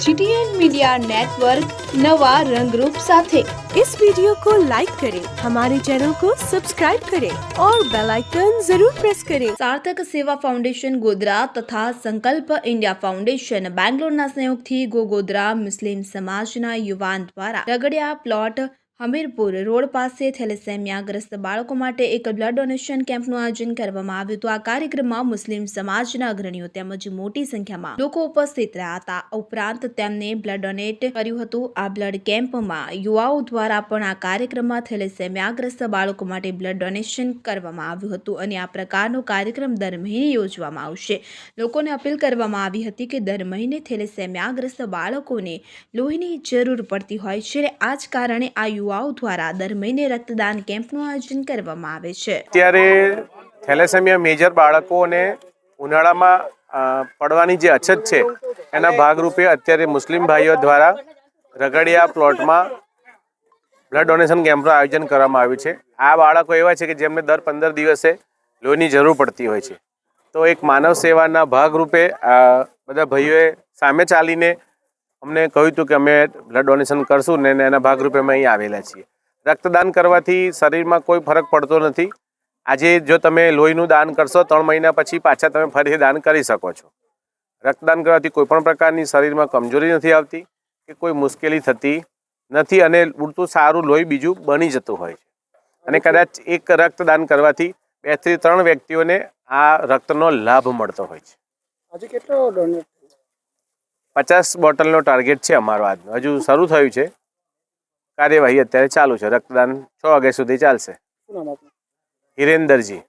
GTN media network नवा रंगरूप साथे इस वीडियो को लाइक करें हमारे चैनल को सब्सक्राइब करें और बेल आइकन जरूर प्रेस करें સાર્થક સેવા ફાઉન્ડેશન ગોધરા તથા સંકલ્પ ઇન્ડિયા ફાઉન્ડેશન બેંગ્લોરના સંયોગથી ગોગોદરા મુસ્લિમ સમાજના યુવાન દ્વારા રગડિયા પ્લોટ હમીરપુર રોડ પાસે થેલેસેમિયાગ્રસ્ત બાળકો માટે એક બ્લડ ડોનેશન કેમ્પનું આયોજન કરવામાં આવ્યું હતું. આ કાર્યક્રમમાં મુસ્લિમ સમાજના અગ્રણીઓ તેમજ મોટી સંખ્યામાં લોકો ઉપસ્થિત રહ્યા હતા. ઉપરાંત તેમને બ્લડ ડોનેટ કર્યું હતું. આ બ્લડ કેમ્પમાં યુવાઓ દ્વારા પણ આ કાર્યક્રમમાં થેલેસેમિયાગ્રસ્ત બાળકો માટે બ્લડ ડોનેશન કરવામાં આવ્યું હતું અને આ પ્રકારનો કાર્યક્રમ દર મહિને યોજવામાં આવશે. લોકોને અપીલ કરવામાં આવી હતી કે દર મહિને થેલેસેમિયાગ્રસ્ત બાળકોને લોહીની જરૂર પડતી હોય છે. આ જ કારણે આ યુવાઓ દ્વારા દર મહિને રક્તદાન કેમ્પનું આયોજન કરવામાં આવે છે. અત્યારે થેલેસેમિયા મેજર બાળકોને ઉનાળામાં પડવાની જે અછત છે, એના ભાગરૂપે અત્યારે મુસ્લિમ ભાઈઓ દ્વારા રગડિયા પ્લોટમાં બ્લડ ડોનેશન કેમ્પનું આયોજન કરવામાં આવ્યું છે. આ બાળકો એવા છે કે જેમને દર પંદર દિવસે લોહીની જરૂર પડતી હોય છે. તો એક માનવ સેવાના ભાગરૂપે બધા ભાઈઓએ સામે ચાલીને અમને કહ્યું હતું કે અમે બ્લડ ડોનેશન કરશું ને એના ભાગરૂપે અમે અહીં આવેલા છીએ. રક્તદાન કરવાથી શરીરમાં કોઈ ફરક પડતો નથી. આજે જો તમે લોહીનું દાન કરશો, ત્રણ મહિના પછી પાછા તમે ફરીથી દાન કરી શકો છો. રક્તદાન કરવાથી કોઈ પણ પ્રકારની શરીરમાં કમજોરી નથી આવતી કે કોઈ મુશ્કેલી થતી નથી અને પૂરતું સારું લોહી બીજું બની જતું હોય છે. અને કદાચ એક રક્તદાન કરવાથી બેથી ત્રણ વ્યક્તિઓને આ રક્તનો લાભ મળતો હોય છે. આજે કેટલો ડોનેટ પચાસ બોટલનો ટાર્ગેટ છે અમારો આજનો. હજુ શરૂ થયું છે. કાર્યવાહી અત્યારે ચાલુ છે. રક્તદાન છ વાગ્યા સુધી ચાલશે. હિરેન્દરજી.